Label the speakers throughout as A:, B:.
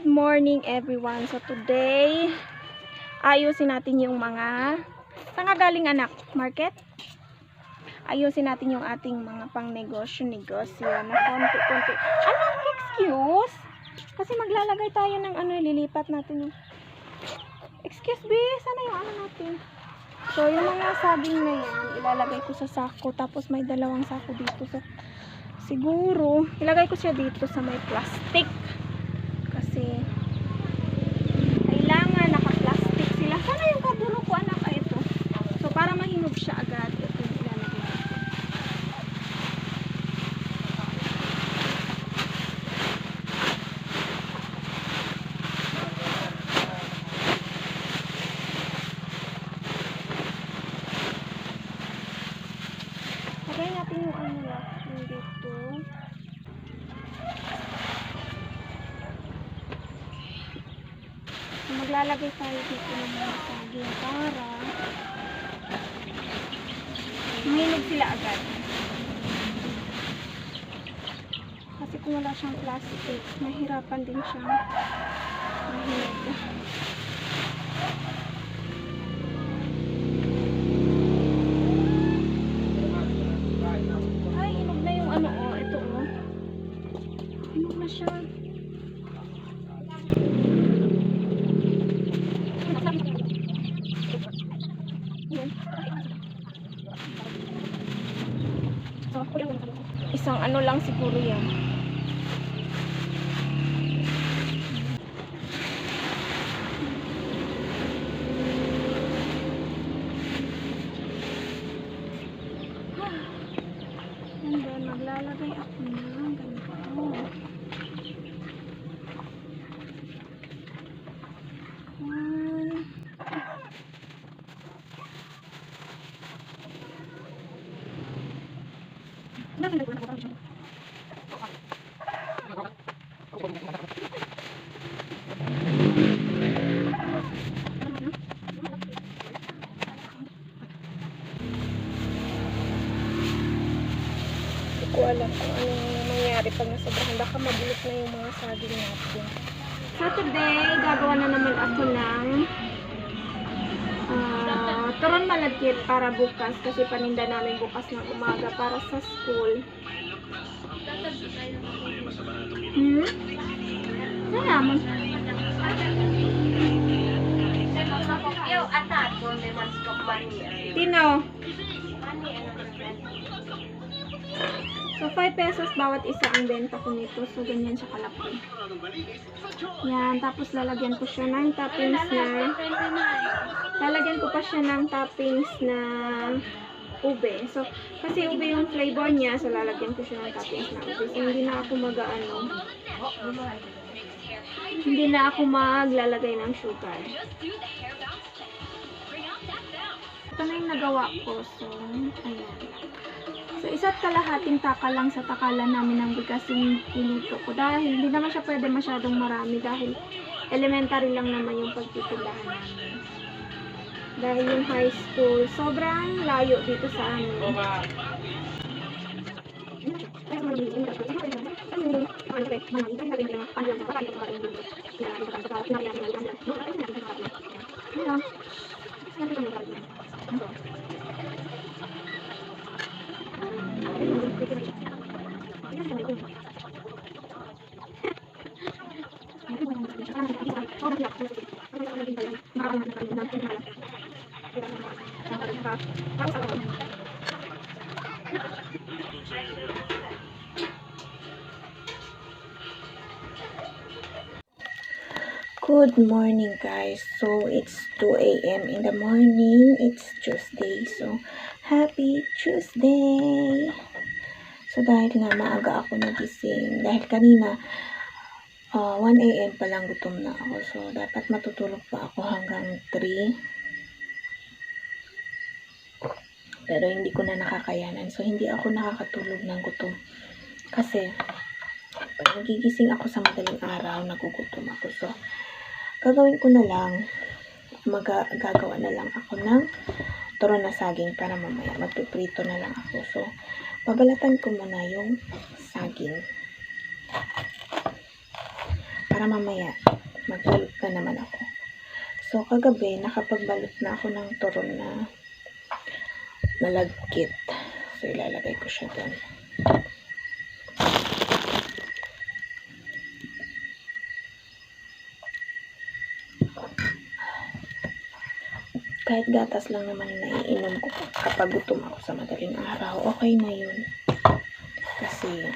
A: Good morning everyone. So today, ayusin natin yung mga saan nga galing anak? Market? Ayusin natin yung ating mga pang negosyo negosyo na konti-konti. Anak, excuse? Kasi maglalagay tayo ng ano, lilipat natin yung Excuse me, sana yung ano natin? So, yung mga saging na yan, ilalagay ko sa sako. Tapos may dalawang sako dito sa siguro, ilagay ko siya dito sa may plastic. Kasi, kailangan naka-plastic sila. Sana yung kaburo ko, anak, ay ito. So, para mahinog siya agad, ito yung ilalagay natin. Lagay natin yung ano lang, yung dito. So, maglalagay tayo dito ng mga saging para mahinog sila agad. Kasi kung wala siyang plastic, mahirapan din siyang mahinog. Lang siguro yan. Maglalagay ako ng ganito. One. Hindi ko alam kung ano yung mangyari pag nasobrahan. Baka mabulok na yung mga saging natin. Saturday, gagawa na naman ako ng ah turon malagkit para bukas kasi paninda namin bukas ng umaga para sa school. Hmm? Salamat.
B: Eu
A: 5 pesos bawat isa ang benta ko nito. So, ganyan siya kalaki. Yan. Tapos, lalagyan ko siya ng toppings na lalagyan ko pa siya ng toppings na ube. So, kasi ube yung flavor niya. So, lalagyan ko siya ng toppings na ube. So, hindi na ako mag-ano. Hindi na ako maglalagay ng sugar. Ito na yung nagawa ko. So, ayan. So, isa't kalahating taka lang sa takalan namin ng bigas yung pinuto ko. Dahil hindi naman siya pwede masyadong marami dahil elementary lang naman yung pagtitindahan namin. Dahil yung high school, sobrang layo dito sa amin. Good morning guys. So it's 2 a.m. in the morning. It's Tuesday. So happy Tuesday. So dahil nga maaga ako nagising, dahil kanina ah, 1 a.m. pa lang gutom na ako. So dapat matutulog pa ako hanggang 3. Pero hindi ko na nakakayanan. So hindi ako nakakatulog ng gutom. Kasi pag nagigising ako sa madaling araw, nagugutom ako. So gagawin ko na lang, maga, gagawa na lang ako ng turon na saging para mamaya magpiprito na lang ako. So, babalatan ko muna yung saging. para mamaya magbalot na naman ako. So, kagabi, nakapagbalot na ako ng turon na malagkit. So, ilalagay ko siya doon. Kahit gatas lang naman na iinom ko kapag gutom ako sa madaling araw, okay na yun. Kasi,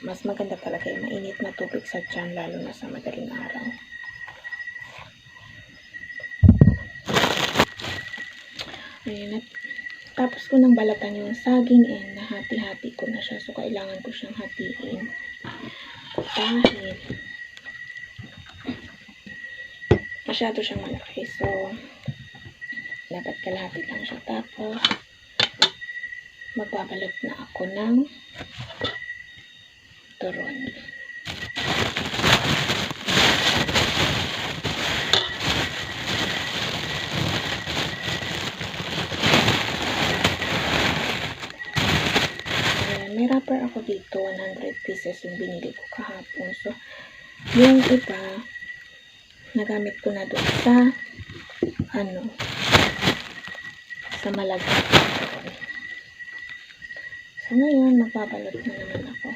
A: mas maganda talaga yung mainit na tubig sa tiyan, lalo na sa madaling araw. Ayan, at tapos ko nang balatan yung saging and nahati-hati ko na siya. So, kailangan ko siyang hatiin. Dahil masyado siyang malaki. So, dapat kalahati lang siya. Tapos, magbabalot na ako ng turon. Ayan, may wrapper ako dito, 100 pieces yung binili ko kahapon. So, yung iba, nagamit ko na doon sa, ano, sa malagay. So, ngayon, magbabalot na naman ako.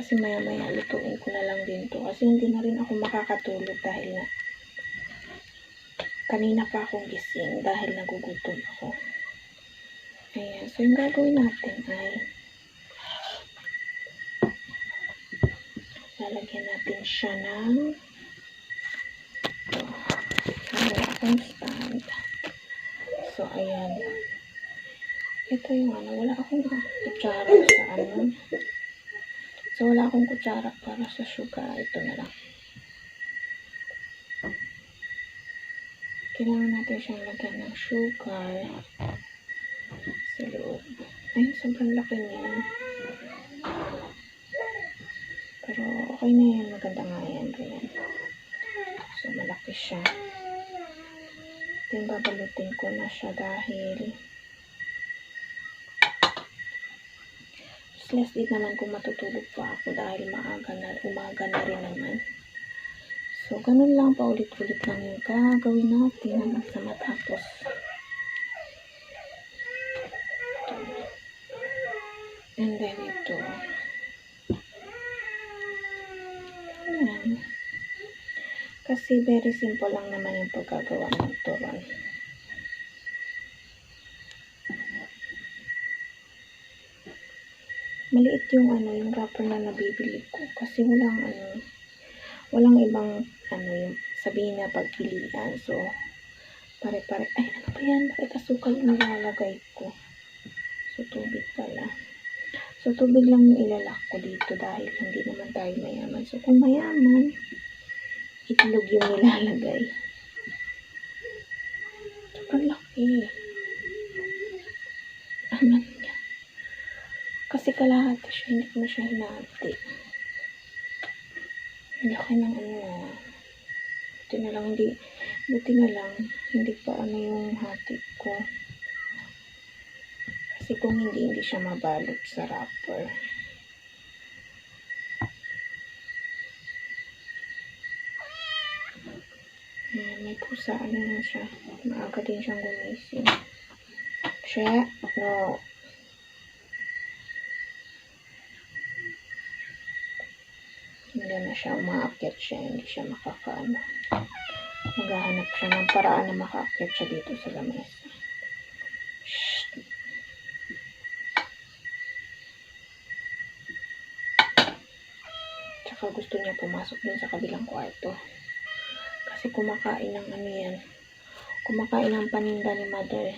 A: Kasi maya-maya, lutuin ko na lang din to. Kasi hindi na rin ako makakatulog dahil na kanina pa akong gising dahil nagugutom ako. Ayan. So, yung gagawin natin ay lalagyan natin siya ng ito. Akong stand. So, ayan. Ito yung ano, wala akong kutsara sa ano. So, wala akong kutsara para sa sugar. Ito na lang. Kailangan natin siyang lagyan ng sugar sa loob. Ay, sobrang laki niya. Pero, okay na yan. Maganda nga yan. Ganyan. So, malaki siya. Babalutin ko na siya dahil last din naman kung matutulog pa ako dahil maaga na, umaga na rin naman. So, ganun lang paulit-ulit lang yung gagawin natin hanggang sa matapos. And then ito. Ayan. Kasi very simple lang naman yung pagkagawa ng turon. Maliit yung ano, yung wrapper na nabibili ko. Kasi walang ano, walang ibang ano yung sabihin na pagpilian. So, pare-pare. Ay, ano ba yan? Bakit asukal yung nilalagay ko? So, tubig pala. So, tubig lang yung ilalak ko dito dahil hindi naman tayo mayaman. So, kung mayaman, itlog yung nilalagay. Sobrang laki. Ano niya? Kasi kalahati siya, hindi ko na siya hinati. Ang laki ng ano. Buti na lang, hindi, buti na lang, hindi pa ano yung hati ko. Kasi kung hindi, hindi siya mabalot sa wrapper. May pusa, ano na siya. Maaga din siyang gumising. Siya, no. Hindi na siya umaakyat siya, hindi siya makakaano. Maghahanap siya ng paraan na makaakyat siya dito sa lamesa. Tsaka gusto niya pumasok dun sa kabilang kwarto. Kasi kumakain ng ano yan. Kumakain ng paninda ni mother.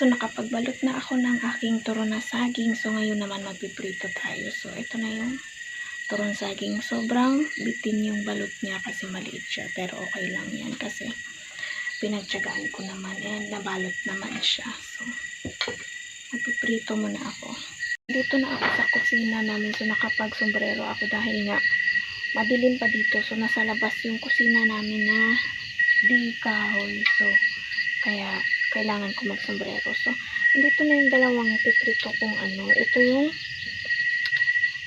A: So, nakapagbalot na ako ng aking turon na saging. So, ngayon naman magpiprito tayo. So, ito na yung turon saging. Sobrang bitin yung balot niya kasi maliit siya. Pero okay lang yan kasi pinagtsagaan ko naman and nabalot naman siya. So, magpiprito muna ako. Dito na ako sa kusina namin. So, nakapag-sombrero ako dahil nga madilim pa dito. So, nasa labas yung kusina namin na di kahoy. So, kaya kailangan ko magsombrero. So, andito na yung dalawang piprito kong ano. Ito yung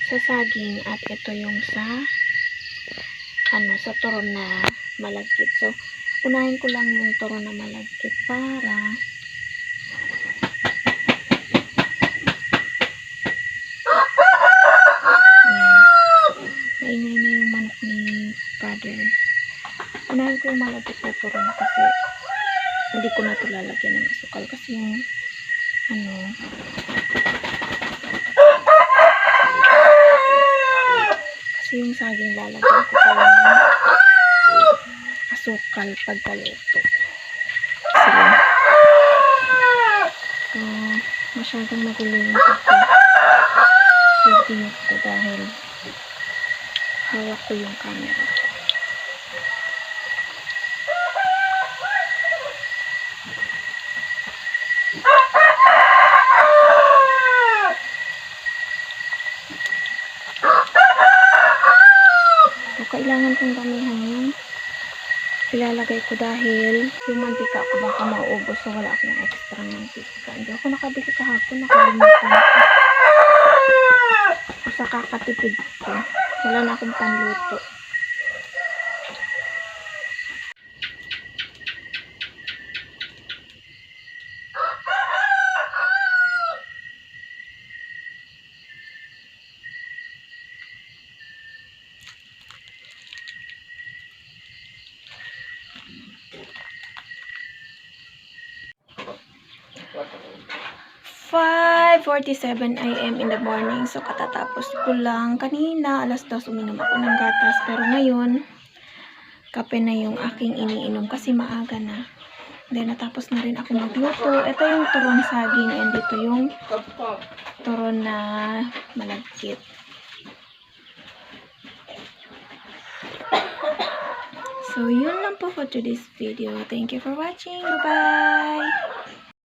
A: sa saging at ito yung sa ano, sa turon na malagkit. So, unahin ko lang yung turon na malagkit para Ayan. Na yung manok ni father. Unahin ko yung malagkit na turon kasi hindi ko na ito lalagyan ng asukal kasi yung ano kasi yung saging lalagyan ko pa asukal pagkaluto. Sige. So masyadong magulo yung video ko dahil hawak ko yung camera. Kailangan kong damihan ilalagay ko dahil yung mantika ko baka mauubos so wala akong extra mantika. Hindi ako nakabili kahapon, nakalimutan ko. Sa kakatipid ko, wala na akong panluto. Five 47 a.m. in the morning. So, katatapos ko lang kanina. Alas 2 uminom ako ng gatas. Pero ngayon, kape na yung aking iniinom kasi maaga na. Then, natapos na rin ako magluto. Ito yung turon saging and ito yung turon na malagkit. So, yun lang po for today's video. Thank you for watching. Bye-bye!